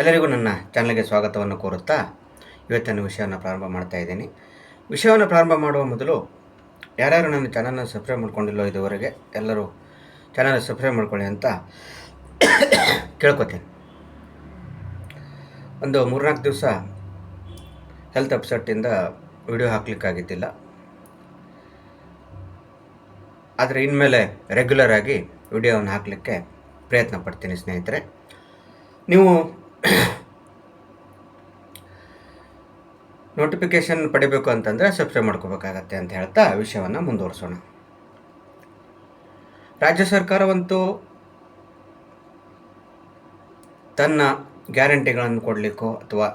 ಎಲ್ಲರಿಗೂ ನನ್ನ ಚಾನಲ್ಗೆ ಸ್ವಾಗತವನ್ನು ಕೋರುತ್ತಾ ಇವತ್ತಿನ ವಿಷಯವನ್ನು ಪ್ರಾರಂಭ ಮಾಡ್ತಾ ಇದ್ದೀನಿ. ವಿಷಯವನ್ನು ಪ್ರಾರಂಭ ಮಾಡುವ ಮೊದಲು ಯಾರ್ಯಾರು ನನ್ನ ಚಾನಲ್ನ ಸಬ್ಸ್ಕ್ರೈಬ್ ಮಾಡ್ಕೊಂಡಿಲ್ಲೋ ಇದುವರೆಗೆ ಎಲ್ಲರೂ ಚಾನಲ್ ಸಬ್ಸ್ಕ್ರೈಬ್ ಮಾಡ್ಕೊಳ್ಳಿ ಅಂತ ಕೇಳ್ಕೊತೀನಿ. ಒಂದು ಮೂರ್ನಾಲ್ಕು ದಿವಸ ಹೆಲ್ತ್ ಅಪ್ಸೆಟ್ಟಿಂದ ವಿಡಿಯೋ ಹಾಕ್ಲಿಕ್ಕಾಗಿದ್ದಿಲ್ಲ. ಆದರೆ ಇನ್ಮೇಲೆ ರೆಗ್ಯುಲರ್ ಆಗಿ ವಿಡಿಯೋವನ್ನು ಹಾಕಲಿಕ್ಕೆ ಪ್ರಯತ್ನ ಪಡ್ತೀನಿ ಸ್ನೇಹಿತರೆ. ನೀವು ನೋಟಿಫಿಕೇಷನ್ ಪಡಿಬೇಕು ಅಂತಂದರೆ ಸಬ್ಸ್ಕ್ರೈಬ್ ಮಾಡ್ಕೋಬೇಕಾಗತ್ತೆ ಅಂತ ಹೇಳ್ತಾ ವಿಷಯವನ್ನು ಮುಂದುವರಿಸೋಣ. ರಾಜ್ಯ ಸರ್ಕಾರವಂತೂ ತನ್ನ ಗ್ಯಾರಂಟಿಗಳನ್ನು ಕೊಡಲಿಕ್ಕೋ ಅಥವಾ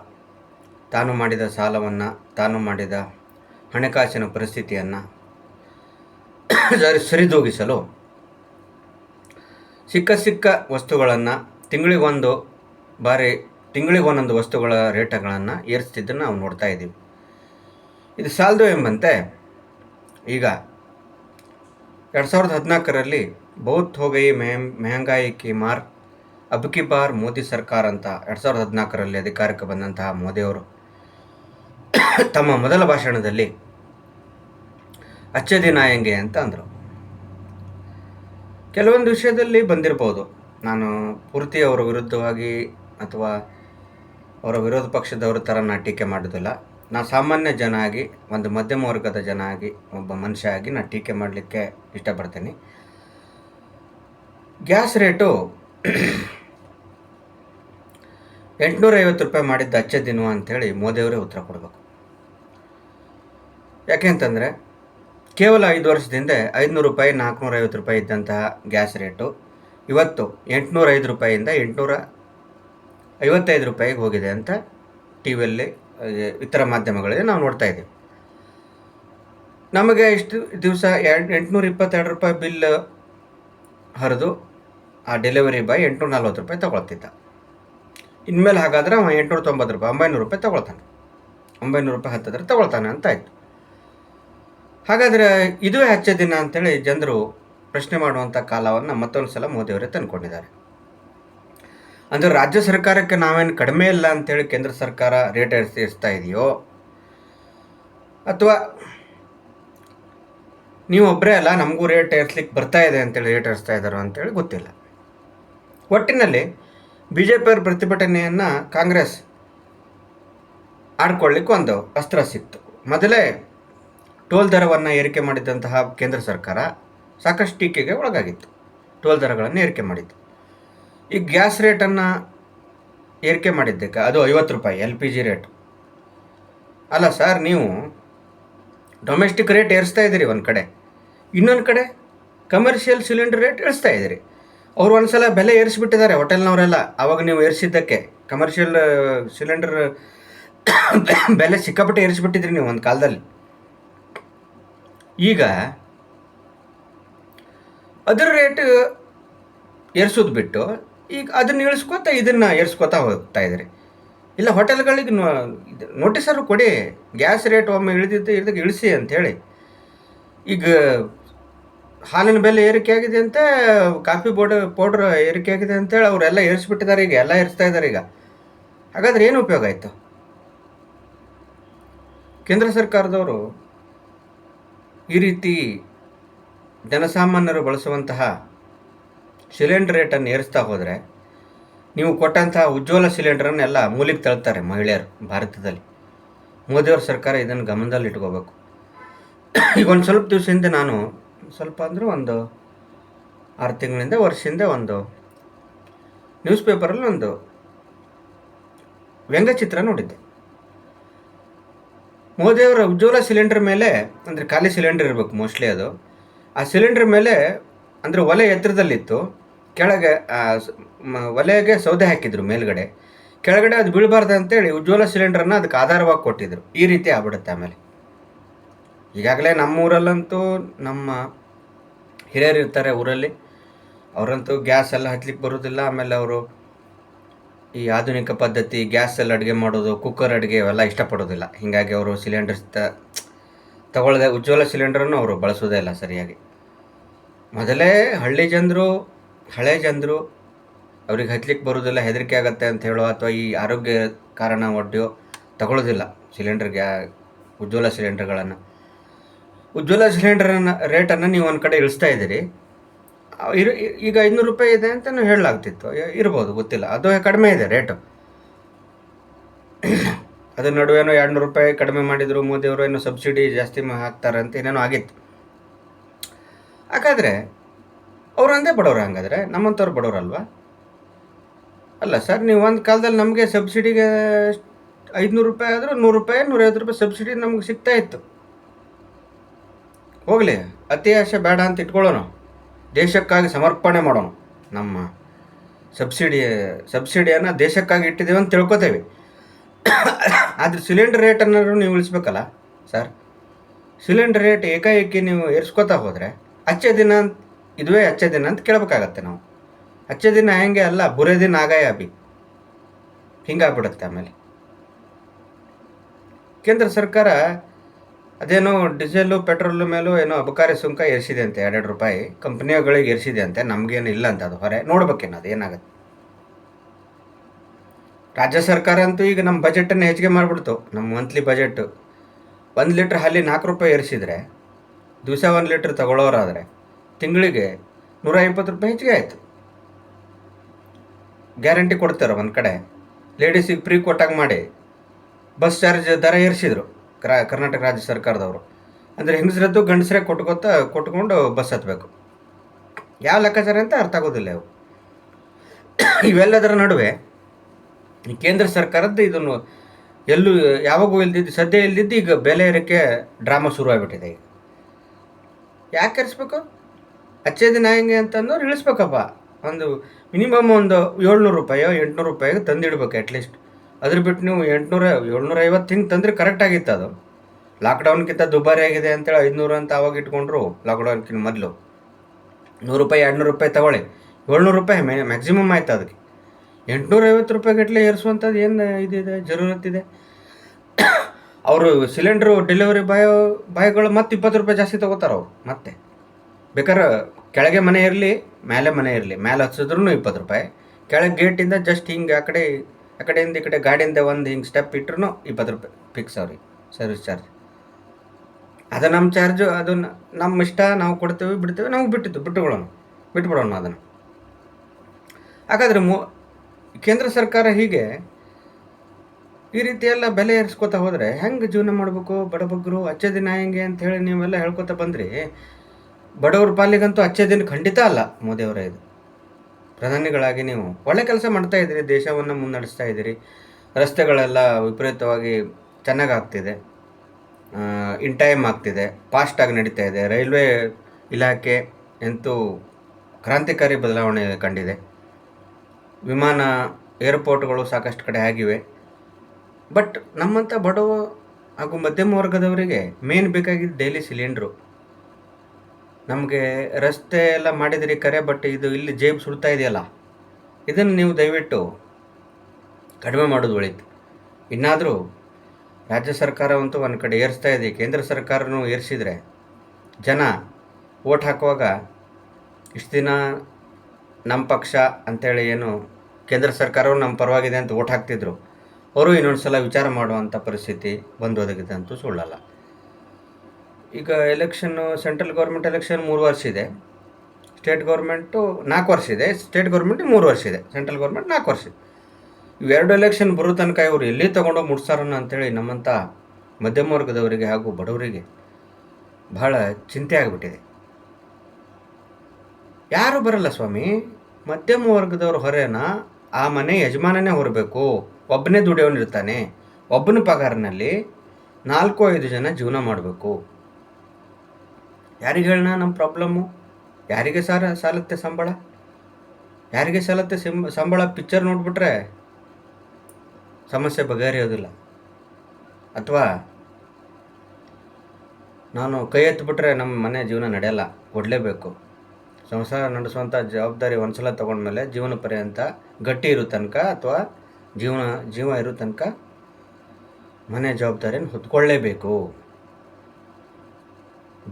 ತಾನು ಮಾಡಿದ ಸಾಲವನ್ನು, ತಾನು ಮಾಡಿದ ಹಣಕಾಸಿನ ಪರಿಸ್ಥಿತಿಯನ್ನು ಸರಿ ಸರಿದೂಗಿಸಲು ಸಿಕ್ಕ ಸಿಕ್ಕ ವಸ್ತುಗಳನ್ನು ತಿಂಗಳಿಗೊಂದು ಬಾರಿ ತಿಂಗಳಿಗೊಂದೊಂದು ವಸ್ತುಗಳ ರೇಟ್ಗಳನ್ನು ಏರಿಸ್ತಿದ್ದನ್ನು ನಾವು ನೋಡ್ತಾ ಇದ್ದೀವಿ. ಇದು ಸಾಲದು ಎಂಬಂತೆ ಈಗ ಎರಡು ಸಾವಿರದ ಹದಿನಾಲ್ಕರಲ್ಲಿ ಬೌತ್ ಹೋಗೈ ಮೆಹಂ ಮೆಹಂಗಾಯಿ ಕಿ ಮಾರ್, ಅಬ್ಕಿ ಬಾರ್ ಮೋದಿ ಸರ್ಕಾರ ಅಂತ ಎರಡು ಸಾವಿರದ ಹದಿನಾಲ್ಕರಲ್ಲಿ ಅಧಿಕಾರಕ್ಕೆ ಬಂದಂತಹ ಮೋದಿಯವರು ತಮ್ಮ ಮೊದಲ ಭಾಷಣದಲ್ಲಿ ಅಚ್ಚದಿ ನಾಯಂಗೆ ಅಂತ ಅಂದರು. ಕೆಲವೊಂದು ವಿಷಯದಲ್ಲಿ ಬಂದಿರ್ಬೋದು. ನಾನು ಪೂರ್ತಿ ಅವರ ವಿರುದ್ಧವಾಗಿ ಅಥವಾ ಅವರ ವಿರೋಧ ಪಕ್ಷದವರ ಥರ ನಾನು ಟೀಕೆ ಮಾಡೋದಿಲ್ಲ. ನಾನು ಸಾಮಾನ್ಯ ಜನ ಆಗಿ, ಒಂದು ಮಧ್ಯಮ ವರ್ಗದ ಜನ ಆಗಿ, ಒಬ್ಬ ಮನುಷ್ಯ ಆಗಿ ನಾ ಟೀಕೆ ಮಾಡಲಿಕ್ಕೆ ಇಷ್ಟಪಡ್ತೀನಿ. ಗ್ಯಾಸ್ ರೇಟು ಎಂಟುನೂರ ಐವತ್ತು ರೂಪಾಯಿ ಮಾಡಿದ್ದ ಅಚ್ಚೆ ದಿನ ಅಂಥೇಳಿ ಮೋದಿಯವರೇ ಉತ್ತರ ಕೊಡಬೇಕು. ಯಾಕೆಂತಂದರೆ ಕೇವಲ ಐದು ವರ್ಷದಿಂದ ಐದುನೂರು ರೂಪಾಯಿ ನಾಲ್ಕುನೂರ ಐವತ್ತು ರೂಪಾಯಿ ಇದ್ದಂತಹ ಗ್ಯಾಸ್ ರೇಟು, ಇವತ್ತು ಎಂಟುನೂರ ಐದು ರೂಪಾಯಿಯಿಂದ ಎಂಟುನೂರ ಐವತ್ತೈದು ರೂಪಾಯಿಗೆ ಹೋಗಿದೆ ಅಂತ ಟಿ ವಿಯಲ್ಲಿ ಇತರ ಮಾಧ್ಯಮಗಳಲ್ಲಿ ನಾವು ನೋಡ್ತಾ ಇದ್ದೀವಿ. ನಮಗೆ ಇಷ್ಟು ದಿವಸ ಎರಡು, ಎಂಟುನೂರ ಇಪ್ಪತ್ತೆರಡು ರೂಪಾಯಿ ಬಿಲ್ ಹರಿದು ಆ ಡೆಲಿವರಿ ಬಾಯ್ ಎಂಟುನೂರ ನಲ್ವತ್ತು ರೂಪಾಯಿ ತೊಗೊಳ್ತಿದ್ದ. ಇನ್ಮೇಲೆ ಹಾಗಾದರೆ ಅವ ಎಂಟುನೂರ ತೊಂಬತ್ತು ರೂಪಾಯಿ, ಒಂಬೈನೂರು ರೂಪಾಯಿ ತೊಗೊಳ್ತಾನೆ. ಒಂಬೈನೂರು ರೂಪಾಯಿ ಹತ್ತಿದ್ರೆ ತೊಗೊಳ್ತಾನೆ ಅಂತ ಆಯಿತು. ಹಾಗಾದರೆ ಇದುವೇ ಹಚ್ಚ ದಿನ ಅಂತೇಳಿ ಜನರು ಪ್ರಶ್ನೆ ಮಾಡುವಂಥ ಕಾಲವನ್ನು ಮತ್ತೊಂದು ಸಲ ಮೋದಿಯವರೇ ತಂದುಕೊಂಡಿದ್ದಾರೆ. ಅಂದರೆ ರಾಜ್ಯ ಸರ್ಕಾರಕ್ಕೆ ನಾವೇನು ಕಡಿಮೆ ಇಲ್ಲ ಅಂತೇಳಿ ಕೇಂದ್ರ ಸರ್ಕಾರ ರೇಟ್ ಏರಿಸ್ತಾ ಇದೆಯೋ, ಅಥವಾ ನೀವು ಒಬ್ಬರೇ ಅಲ್ಲ, ನಮಗೂ ರೇಟ್ ಏರಿಸ್ಲಿಕ್ಕೆ ಬರ್ತಾ ಇದೆ ಅಂತೇಳಿ ರೇಟ್ ಏರಿಸ್ತಾ ಇದ್ದಾರೋ ಅಂತೇಳಿ ಗೊತ್ತಿಲ್ಲ. ಒಟ್ಟಿನಲ್ಲಿ ಬಿ ಜೆ ಪಿಯವ್ರ ಪ್ರತಿಭಟನೆಯನ್ನು ಕಾಂಗ್ರೆಸ್ ಆಡ್ಕೊಳ್ಳಿಕ್ಕೆ ಒಂದು ಅಸ್ತ್ರ ಸಿಕ್ತು. ಮೊದಲೇ ಟೋಲ್ ದರವನ್ನು ಏರಿಕೆ ಮಾಡಿದ್ದಂತಹ ಕೇಂದ್ರ ಸರ್ಕಾರ ಸಾಕಷ್ಟು ಟೀಕೆಗೆ ಒಳಗಾಗಿತ್ತು. ಟೋಲ್ ದರಗಳನ್ನು ಏರಿಕೆ ಮಾಡಿತ್ತು ಈ ಗ್ಯಾಸ್ ರೇಟನ್ನು ಏರಿಕೆ ಮಾಡಿದ್ದಕ್ಕೆ ಅದು ಐವತ್ತು ರೂಪಾಯಿ, ಎಲ್ ಪಿ ಜಿ ರೇಟ್. ಅಲ್ಲ ಸರ್, ನೀವು ಡೊಮೆಸ್ಟಿಕ್ ರೇಟ್ ಏರಿಸ್ತಾ ಇದ್ದೀರಿ ಒಂದು ಕಡೆ. ಇನ್ನೊಂದು ಕಡೆ ಕಮರ್ಷಿಯಲ್ ಸಿಲಿಂಡರ್ ರೇಟ್ ಇಳಿಸ್ತಾ ಇದ್ದೀರಿ. ಅವರು ಒಂದು ಸಲ ಬೆಲೆ ಏರಿಸಿಬಿಟ್ಟಿದ್ದಾರೆ ಹೋಟೆಲ್ನವರೆಲ್ಲ. ಆವಾಗ ನೀವು ಏರಿಸಿದ್ದಕ್ಕೆ ಕಮರ್ಷಿಯಲ್ ಸಿಲಿಂಡರ್ ಬೆಲೆ ಸಿಕ್ಕಾಪಟ್ಟೆ ಏರಿಸಿಬಿಟ್ಟಿದ್ರಿ ನೀವು ಒಂದು ಕಾಲದಲ್ಲಿ. ಈಗ ಅದರ ರೇಟ್ ಏರಿಸೋದು ಬಿಟ್ಟು ಈಗ ಅದನ್ನ ಇಳಿಸ್ಕೊತ ಇದನ್ನು ಏರ್ಸ್ಕೊತಾ ಹೋಗ್ತಾ ಇದ್ದಾರೆ ಇಲ್ಲ ಹೋಟೆಲ್ಗಳಿಗೆ ನೋಟಿಸರು ಕೊಡಿ ಗ್ಯಾಸ್ ರೇಟ್ ಒಮ್ಮೆ ಇಳಿದಿದ್ದು ಇಳಿದಾಗ ಇಳಿಸಿ ಅಂಥೇಳಿ. ಈಗ ಹಾಲಿನ ಬೆಲೆ ಏರಿಕೆ ಆಗಿದೆ ಅಂತ ಕಾಫಿ ಬೋರ್ಡ್ ಪೌಡ್ರ್ ಏರಿಕೆ ಆಗಿದೆ ಅಂತೇಳಿ ಅವರೆಲ್ಲ ಏರಿಸ್ಬಿಟ್ಟಿದ್ದಾರೆ ಈಗ, ಎಲ್ಲ ಏರಿಸ್ತಾ ಇದ್ದಾರೆ ಈಗ. ಹಾಗಾದ್ರೆ ಏನು ಉಪಯೋಗ ಆಯಿತು? ಕೇಂದ್ರ ಸರ್ಕಾರದವರು ಈ ರೀತಿ ಜನಸಾಮಾನ್ಯರು ಬಳಸುವಂತಹ ಸಿಲಿಂಡರ್ ರೇಟನ್ನು ಏರಿಸ್ತಾ ಹೋದರೆ ನೀವು ಕೊಟ್ಟಂತಹ ಉಜ್ವಲ ಸಿಲಿಂಡರನ್ನೆಲ್ಲ ಮೂಲಿಗೆ ತಳ್ತಾರೆ ಮಹಿಳೆಯರು ಭಾರತದಲ್ಲಿ. ಮೋದಿಯವ್ರ ಸರ್ಕಾರ ಇದನ್ನು ಗಮನದಲ್ಲಿ ಇಟ್ಕೋಬೇಕು. ಈಗ ಒಂದು ಸ್ವಲ್ಪ ದಿವಸ ಹಿಂದೆ ನಾನು ಸ್ವಲ್ಪ ಅಂದರೆ ಒಂದು ಆರು ತಿಂಗಳಿಂದ ವರ್ಷದಿಂದ ಒಂದು ನ್ಯೂಸ್ ಪೇಪರಲ್ಲಿ ಒಂದು ವ್ಯಂಗ್ಯಚಿತ್ರ ನೋಡಿದ್ದೆ. ಮೋದಿಯವರ ಉಜ್ವಲ ಸಿಲಿಂಡರ್ ಮೇಲೆ ಅಂದರೆ ಖಾಲಿ ಸಿಲಿಂಡರ್ ಇರಬೇಕು ಮೋಸ್ಟ್ಲಿ ಅದು. ಆ ಸಿಲಿಂಡರ್ ಮೇಲೆ ಅಂದರೆ ಒಲೆ ಎತ್ತರದಲ್ಲಿತ್ತು. ಕೆಳಗೆ ಒಲೆಗೆ ಸೌದೆ ಹಾಕಿದ್ರು ಮೇಲ್ಗಡೆ. ಕೆಳಗಡೆ ಅದು ಬೀಳಬಾರ್ದು ಅಂತೇಳಿ ಉಜ್ವಲ ಸಿಲಿಂಡರ್ನ ಅದಕ್ಕೆ ಆಧಾರವಾಗಿ ಕೊಟ್ಟಿದ್ರು. ಈ ರೀತಿ ಆಗ್ಬಿಡುತ್ತೆ ಆಮೇಲೆ. ಈಗಾಗಲೇ ನಮ್ಮ ಊರಲ್ಲಂತೂ ನಮ್ಮ ಹಿರಿಯರು ಇರ್ತಾರೆ ಊರಲ್ಲಿ. ಅವರಂತೂ ಗ್ಯಾಸ್ ಎಲ್ಲ ಹಚ್ಲಿಕ್ಕೆ ಬರೋದಿಲ್ಲ. ಆಮೇಲೆ ಅವರು ಈ ಆಧುನಿಕ ಪದ್ಧತಿ, ಗ್ಯಾಸ್ ಎಲ್ಲ ಅಡುಗೆ ಮಾಡೋದು, ಕುಕ್ಕರ್ ಅಡುಗೆ ಇವೆಲ್ಲ ಇಷ್ಟಪಡೋದಿಲ್ಲ. ಹೀಗಾಗಿ ಅವರು ಸಿಲಿಂಡರ್ಸ್ ತ ತಗೊಳ್ಳದೆ ಉಜ್ವಲ ಸಿಲಿಂಡರನ್ನು ಅವರು ಬಳಸೋದೇ ಇಲ್ಲ ಸರಿಯಾಗಿ. ಮೊದಲೇ ಹಳ್ಳಿ ಜನರು ಹಳೆ ಜನರು ಅವ್ರಿಗೆ ಹಚ್ಲಿಕ್ಕೆ ಬರೋದಿಲ್ಲ, ಹೆದರಿಕೆ ಆಗುತ್ತೆ ಅಂತ ಹೇಳೋ ಅಥವಾ ಈ ಆರೋಗ್ಯ ಕಾರಣ ಒಡ್ಡೋ ತಗೊಳ್ಳೋದಿಲ್ಲ ಸಿಲಿಂಡರ್ಗೆ ಉಜ್ವಲ ಸಿಲಿಂಡರ್ಗಳನ್ನು. ಉಜ್ವಲ ಸಿಲಿಂಡರನ್ನು ರೇಟನ್ನು ನೀವು ಒಂದು ಕಡೆ ಇಳಿಸ್ತಾ ಇದ್ದೀರಿ. ಇರು, ಈಗ ಐನೂರು ರೂಪಾಯಿ ಇದೆ ಅಂತಲೂ ಹೇಳಲಾಗ್ತಿತ್ತು. ಇರ್ಬೋದು, ಗೊತ್ತಿಲ್ಲ. ಅದು ಕಡಿಮೆ ಇದೆ ರೇಟು. ಅದ್ರ ನಡುವೆನೋ ಎರಡು ನೂರು ರೂಪಾಯಿ ಕಡಿಮೆ ಮಾಡಿದರು, ಮೋದಿಯವರು ಏನೋ ಸಬ್ಸಿಡಿ ಜಾಸ್ತಿ ಹಾಕ್ತಾರೆ ಅಂತ ಏನೇನೋ ಆಗಿತ್ತು. ಹಾಗಾದರೆ ಅವ್ರು ಅಂದೇ ಬಡವ್ರು ಹಂಗಾದ್ರೆ? ನಮ್ಮಂಥವ್ರು ಬಡವ್ರಲ್ವಾ? ಅಲ್ಲ ಸರ್, ನೀವು ಒಂದು ಕಾಲದಲ್ಲಿ ನಮಗೆ ಸಬ್ಸಿಡಿಗೆ ಐದುನೂರು ರೂಪಾಯಿ ಆದರೂ ನೂರು ರೂಪಾಯಿ, ನೂರೈವತ್ತು ರೂಪಾಯಿ ಸಬ್ಸಿಡಿ ನಮ್ಗೆ ಸಿಗ್ತಾ ಇತ್ತು. ಹೋಗಲಿ, ಅತಿ ಆಸೆ ಬೇಡ ಅಂತ ಇಟ್ಕೊಳ್ಳೋಣ. ದೇಶಕ್ಕಾಗಿ ಸಮರ್ಪಣೆ ಮಾಡೋಣ. ನಮ್ಮ ಸಬ್ಸಿಡಿ, ಸಬ್ಸಿಡಿಯನ್ನು ದೇಶಕ್ಕಾಗಿ ಇಟ್ಟಿದ್ದೇವೆ ಅಂತ ತಿಳ್ಕೊತೇವೆ. ಆದರೆ ಸಿಲಿಂಡರ್ ರೇಟನ್ನು ನೀವು ಉಳಿಸ್ಬೇಕಲ್ಲ ಸರ್? ಸಿಲಿಂಡರ್ ರೇಟ್ ಏಕಾಏಕಿ ನೀವು ಏರ್ಸ್ಕೊತಾ ಹೋದರೆ ಅಚ್ಚೆ ದಿನ ಇದುವೇ ಅಚ್ಚ ದಿನ ಅಂತ ಕೇಳಬೇಕಾಗತ್ತೆ ನಾವು. ಅಚ್ಚೆ ದಿನ ಹೆಂಗೆ ಅಲ್ಲ, ಬುರೇ ದಿನ ಆಗಾಯ ಬಿ ಹಿಂಗಾಗ್ಬಿಡುತ್ತೆ ಆಮೇಲೆ. ಕೇಂದ್ರ ಸರ್ಕಾರ ಅದೇನೋ ಡೀಸೆಲು ಪೆಟ್ರೋಲು ಮೇಲೂ ಏನೋ ಅಬಕಾರಿ ಸುಂಕ ಏರಿಸಿದೆ ಅಂತೆ, ಎರಡೆರಡು ರೂಪಾಯಿ. ಕಂಪ್ನಿಗಳಿಗೆ ಏರಿಸಿದೆ ಅಂತೆ ನಮಗೇನು ಇಲ್ಲ ಅಂತ ಅದು ಹೊರೆ. ನೋಡ್ಬೇಕೇನು ಅದು, ಏನಾಗುತ್ತೆ. ರಾಜ್ಯ ಸರ್ಕಾರ ಅಂತೂ ಈಗ ನಮ್ಮ ಬಜೆಟನ್ನು ಹೆಚ್ಚಿಗೆ ಮಾಡಿಬಿಡ್ತು. ನಮ್ಮ ಮಂತ್ಲಿ ಬಜೆಟ್ ಒಂದು ಲೀಟ್ರ್ ಹಾಲಿ ನಾಲ್ಕು ರೂಪಾಯಿ ಏರಿಸಿದರೆ, ದಿವಸ ಒಂದು ಲೀಟ್ರ್ ತಗೊಳ್ಳೋರಾದರೆ ತಿಂಗಳಿಗೆ ನೂರ ಇಪ್ಪತ್ತು ರೂಪಾಯಿ ಹೆಚ್ಚಿಗೆ ಆಯಿತು. ಗ್ಯಾರಂಟಿ ಕೊಡ್ತಾರೆ ಒಂದು ಕಡೆ. ಲೇಡೀಸಿಗೆ ಫ್ರೀ ಕೊಟ್ಟಾಗ ಮಾಡಿ ಬಸ್ ಚಾರ್ಜ್ ದರ ಏರಿಸಿದರು ಕ್ರಾ, ಕರ್ನಾಟಕ ರಾಜ್ಯ ಸರ್ಕಾರದವರು. ಅಂದರೆ ಹೆಂಗಸರದ್ದು ಗಂಡಸರೇ ಕೊಟ್ಕೋತಾ ಕೊಟ್ಕೊಂಡು ಬಸ್ ಹತ್ತಬೇಕು ಯಾವ ಲೆಕ್ಕಾಚಾರ ಅಂತ ಅರ್ಥ ಆಗೋದಿಲ್ಲ ಅವು. ಇವೆಲ್ಲದರ ನಡುವೆ ಕೇಂದ್ರ ಸರ್ಕಾರದ್ದು ಇದನ್ನು ಎಲ್ಲೂ ಯಾವಾಗೂ ಇಲ್ದಿದ್ದು, ಸದ್ಯ ಇಲ್ದಿದ್ದು ಈಗ ಬೆಲೆ ಏರಿಕೆ ಡ್ರಾಮಾ ಶುರು ಆಗಿಬಿಟ್ಟಿದೆ ಈಗ. ಯಾಕೆ ಇರಿಸ್ಬೇಕು ಅಚ್ಚೇ ದಿನ ಹೆಂಗೆ ಅಂತಂದವ್ರು ಇಳಿಸ್ಬೇಕಪ್ಪ. ಒಂದು ಮಿನಿಮಮ್ ಒಂದು ಏಳ್ನೂರು ರೂಪಾಯೋ, ಎಂಟುನೂರು ರೂಪಾಯಿಗೆ ತಂದಿಡ್ಬೇಕು ಅಟ್ಲೀಸ್ಟ್ ಅದ್ರ ಬಿಟ್ಟು ನೀವು ಎಂಟುನೂರ ಏಳ್ನೂರ ಐವತ್ತು ಹಿಂಗೆ ತಂದ್ರೆ ಕರೆಕ್ಟ್ ಆಗಿತ್ತು ಅದು. ಲಾಕ್ಡೌನ್ಗಿಂತ ದುಬಾರಿ ಆಗಿದೆ ಅಂತೇಳಿ ಐದುನೂರು ಅಂತ ಅವಾಗ ಇಟ್ಕೊಂಡ್ರು ಲಾಕ್ಡೌನ್ಕಿಂತ ಮೊದಲು. ನೂರು ರೂಪಾಯಿ ಎರಡು ನೂರು ರೂಪಾಯಿ ತಗೊಳ್ಳಿ. ಏಳ್ನೂರು ರೂಪಾಯಿ ಮೆ ಮ್ಯಾಕ್ಸಿಮಮ್ ಆಯ್ತು ಅದಕ್ಕೆ. ಎಂಟುನೂರ ಐವತ್ತು ರೂಪಾಯಿ ಗಟ್ಟಲೆ ಏರಿಸುವಂಥದ್ದು ಏನು ಇದಿದೆ ಜರೂರತ್ತಿದೆ ಅವರು ಸಿಲಿಂಡ್ರು ಡೆಲಿವರಿ ಬಾಯ್ ಬಾಯ್ಗಳು ಮತ್ತೆ ಇಪ್ಪತ್ತು ರೂಪಾಯಿ ಜಾಸ್ತಿ ತಗೋತಾರೆ ಅವರು, ಮತ್ತೆ. ಬೇಕಾದ್ರೆ ಕೆಳಗೆ ಮನೆ ಇರಲಿ, ಮೇಲೆ ಮನೆ ಇರಲಿ, ಮೇಲೆ ಹಚ್ಚಿದ್ರು ಇಪ್ಪತ್ತು ರೂಪಾಯಿ. ಕೆಳಗೆ ಗೇಟಿಂದ ಜಸ್ಟ್ ಹಿಂಗೆ ಆ ಕಡೆ, ಆ ಕಡೆಯಿಂದ ಈ ಕಡೆ ಗಾಡಿಯಿಂದ ಒಂದು ಹಿಂಗೆ ಸ್ಟೆಪ್ ಇಟ್ರು ಇಪ್ಪತ್ತು ರೂಪಾಯಿ ಫಿಕ್ಸ್ ಅವ್ರಿ ಸರ್ವಿಸ್ ಚಾರ್ಜ್ ಅದು ನಮ್ಮ ಚಾರ್ಜು ಅದು ನಮ್ಮ ಇಷ್ಟ, ನಾವು ಕೊಡ್ತೇವೆ, ಬಿಡ್ತೇವೆ ನಾವು ಬಿಟ್ಟಿದ್ದು ಬಿಟ್ಟುಕೊಳ್ಳೋಣ ಬಿಟ್ಬಿಡೋಣ ಅದನ್ನು. ಹಾಗಾದರೆ ಮು, ಕೇಂದ್ರ ಸರ್ಕಾರ ಹೀಗೆ ಈ ರೀತಿ ಎಲ್ಲ ಬೆಲೆ ಏರಿಸ್ಕೊತಾ ಹೋದರೆ ಹೆಂಗೆ ಜೀವನ ಮಾಡಬೇಕು ಬಡಬಗ್ಗರು ಅಚ್ಚ ದಿನ ಹೆಂಗೆ ಅಂತ ಹೇಳಿ ನೀವೆಲ್ಲ ಹೇಳ್ಕೊತಾ ಬಂದ್ರಿ ಬಡವ್ರ ಪಾಲಿಗಂತೂ ಅಚ್ಚೆ ದಿನ ಖಂಡಿತ ಅಲ್ಲ ಮೋದಿಯವರೇ ಇದು. ಪ್ರಧಾನಿಗಳಾಗಿ ನೀವು ಒಳ್ಳೆ ಕೆಲಸ ಮಾಡ್ತಾ ಇದ್ದೀರಿ, ದೇಶವನ್ನು ಮುನ್ನಡೆಸ್ತಾ ಇದ್ದೀರಿ. ರಸ್ತೆಗಳೆಲ್ಲ ವಿಪರೀತವಾಗಿ ಚೆನ್ನಾಗಿ ಆಗ್ತಿದೆ ಇನ್ ಟೈಮ್ ಆಗ್ತಿದೆ ಫಾಸ್ಟಾಗಿ ನಡೀತಾ ಇದೆ. ರೈಲ್ವೆ ಇಲಾಖೆ ಎಂತೂ ಕ್ರಾಂತಿಕಾರಿ ಬದಲಾವಣೆ ಕಂಡಿದೆ. ವಿಮಾನ, ಏರ್ಪೋರ್ಟ್ಗಳು ಸಾಕಷ್ಟು ಕಡೆ ಆಗಿವೆ. ಬಟ್ ನಮ್ಮಂಥ ಬಡವ ಹಾಗೂ ಮಧ್ಯಮ ವರ್ಗದವರಿಗೆ ಮೇನ್ ಬೇಕಾಗಿದ್ದು ಡೈಲಿ ಸಿಲಿಂಡ್ರು. ನಮಗೆ ರಸ್ತೆ ಎಲ್ಲ ಮಾಡಿದಿರಿ ಕರೆ ಬಟ್ ಇದು ಇಲ್ಲಿ ಜೇಬ್ ಸುಡ್ತಾ ಇದೆಯಲ್ಲ, ಇದನ್ನು ನೀವು ದಯವಿಟ್ಟು ಕಡಿಮೆ ಮಾಡೋದು ಒಳಿತು ಇನ್ನಾದರೂ ರಾಜ್ಯ ಸರ್ಕಾರವಂತೂ ಒಂದು ಕಡೆ ಏರಿಸ್ತಾ ಇದೆ, ಕೇಂದ್ರ ಸರ್ಕಾರನೂ ಏರಿಸಿದರೆ ಜನ ಓಟ್ ಹಾಕುವಾಗ ಇಷ್ಟು ದಿನ ನಮ್ಮ ಪಕ್ಷ ಅಂತೇಳಿ ಏನು ಕೇಂದ್ರ ಸರ್ಕಾರವು ನಮ್ಮ ಪರವಾಗಿದೆ ಅಂತ ಓಟ್ ಹಾಕ್ತಿದ್ರು, ಅವರು ಇನ್ನೊಂದು ಸಲ ವಿಚಾರ ಮಾಡುವಂಥ ಪರಿಸ್ಥಿತಿ ಬಂದು ಒದಗಿದೆ ಅಂತೂ ಸುಳ್ಳಲ್ಲ. ಈಗ ಎಲೆಕ್ಷನ್ನು ಸೆಂಟ್ರಲ್ ಗೌರ್ಮೆಂಟ್ ಎಲೆಕ್ಷನ್ ಮೂರು ವರ್ಷ ಇದೆ. ಸ್ಟೇಟ್ ಗೌರ್ಮೆಂಟು ನಾಲ್ಕು ವರ್ಷ ಇದೆ. ಸ್ಟೇಟ್ ಗೌರ್ಮೆಂಟ್ ಮೂರು ವರ್ಷ ಇದೆ. ಸೆಂಟ್ರಲ್ ಗೌರ್ಮೆಂಟ್ ನಾಲ್ಕು ವರ್ಷ ಇವೆರಡು ಎಲೆಕ್ಷನ್ ಬರೋ ತನಕ ಇವರು ಎಲ್ಲಿ ತೊಗೊಂಡೋಗಿ ಮುಟ್ಸಾರನ್ನ ಅಂತೇಳಿ ನಮ್ಮಂಥ ಮಧ್ಯಮ ವರ್ಗದವರಿಗೆ ಹಾಗೂ ಬಡವರಿಗೆ ಬಹಳ ಚಿಂತೆ ಆಗಿಬಿಟ್ಟಿದೆ. ಯಾರು ಬರಲ್ಲ ಸ್ವಾಮಿ? ಮಧ್ಯಮ ವರ್ಗದವ್ರ ಹೊರೆನ ಆ ಮನೆ ಯಜಮಾನನೇ ಹೊರಬೇಕು. ಒಬ್ಬನೇ ದುಡಿಯೋನಿರ್ತಾನೆ. ಒಬ್ಬನ ಪಗಾರನಲ್ಲಿ ನಾಲ್ಕು ಐದು ಜನ ಜೀವನ ಮಾಡಬೇಕು. ಯಾರಿಗೆ ಹೇಳೋಣ ನಮ್ಮ ಪ್ರಾಬ್ಲಮ್ಮು ಯಾರಿಗೆ ಸಾರ ಸಾಲತ್ತೆ ಸಂಬಳ? ಯಾರಿಗೆ ಸಾಲತ್ತೆ ಸಿಂ ಸಂಬಳ ಪಿಕ್ಚರ್ ನೋಡಿಬಿಟ್ರೆ ಸಮಸ್ಯೆ ಬಗೆಹರಿಯೋದಿಲ್ಲ. ಅಥವಾ ನಾನು ಕೈ ಎತ್ತಿಬಿಟ್ರೆ ನಮ್ಮ ಮನೆ ಜೀವನ ನಡೆಯಲ್ಲ ಕೊಡಲೇಬೇಕು ಸಂಸಾರ ನಡೆಸುವಂಥ ಜವಾಬ್ದಾರಿ ಒಂದ್ಸಲ ತಗೊಂಡ್ಮೇಲೆ ಜೀವನ ಪರ್ಯಂತ ಗಟ್ಟಿ ಇರೋ ತನಕ ಅಥವಾ ಜೀವನ, ಜೀವ ಇರೋ ತನಕ ಮನೆ ಜವಾಬ್ದಾರಿಯನ್ನು ಹೊತ್ಕೊಳ್ಳೇಬೇಕು.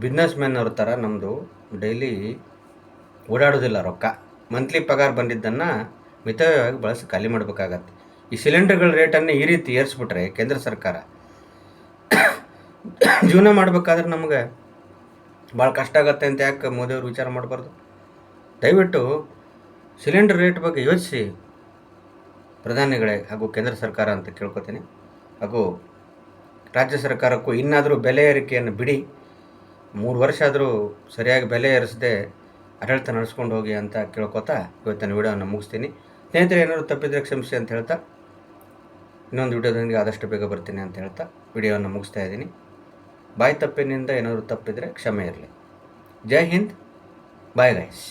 ಬಿಸ್ನೆಸ್ ಮ್ಯಾನ್ ಅವ್ರ ಥರ ನಮ್ಮದು ಡೈಲಿ ಓಡಾಡೋದಿಲ್ಲ ರೊಕ್ಕ. ಮಂತ್ಲಿ ಪಗಾರ ಬಂದಿದ್ದನ್ನು ಮಿತವ್ಯಯವಾಗಿ ಬಳಸಿ ಖಾಲಿ ಮಾಡಬೇಕಾಗತ್ತೆ. ಈ ಸಿಲಿಂಡರ್ಗಳ ರೇಟನ್ನು ಈ ರೀತಿ ಏರಿಸ್ಬಿಟ್ರೆ ಕೇಂದ್ರ ಸರ್ಕಾರ ಜೀವನ ಮಾಡಬೇಕಾದ್ರೆ ನಮಗೆ ಭಾಳ ಕಷ್ಟ ಆಗತ್ತೆ ಅಂತ ಯಾಕೆ ಮೋದಿಯವರು ವಿಚಾರ ಮಾಡಬಾರ್ದು? ದಯವಿಟ್ಟು ಸಿಲಿಂಡರ್ ರೇಟ್ ಬಗ್ಗೆ ಯೋಚಿಸಿ ಪ್ರಧಾನಿಗಳೇ ಹಾಗೂ ಕೇಂದ್ರ ಸರ್ಕಾರ ಅಂತ ಕೇಳ್ಕೊತೀನಿ. ಹಾಗೂ ರಾಜ್ಯ ಸರ್ಕಾರಕ್ಕೂ ಇನ್ನಾದರೂ ಬೆಲೆ ಏರಿಕೆಯನ್ನು ಬಿಡಿ. ಮೂರು ವರ್ಷ ಆದರೂ ಸರಿಯಾಗಿ ಬೆಲೆ ಏರಿಸದೆ ಆಡಳಿತ ನಡೆಸ್ಕೊಂಡು ಹೋಗಿ ಅಂತ ಕೇಳ್ಕೊತಾ ಇವತ್ತಿನ ವಿಡಿಯೋವನ್ನು ಮುಗಿಸ್ತೀನಿ. ಸ್ನೇಹಿತರೆ, ಏನಾದರೂ ತಪ್ಪಿದ್ರೆ ಕ್ಷಮಿಸಿ ಅಂತ ಹೇಳ್ತಾ, ಇನ್ನೊಂದು ವಿಡಿಯೋದೊಂದಿಗೆ ಆದಷ್ಟು ಬೇಗ ಬರ್ತೀನಿ ಅಂತ ಹೇಳ್ತಾ ವಿಡಿಯೋವನ್ನು ಮುಗಿಸ್ತಾ ಇದ್ದೀನಿ. ಬಾಯಿ ತಪ್ಪಿನಿಂದ ಏನಾದರೂ ತಪ್ಪಿದರೆ ಕ್ಷಮೆ ಇರಲಿ. ಜೈ ಹಿಂದ್, ಬಾಯ್ ಗೈಸ್.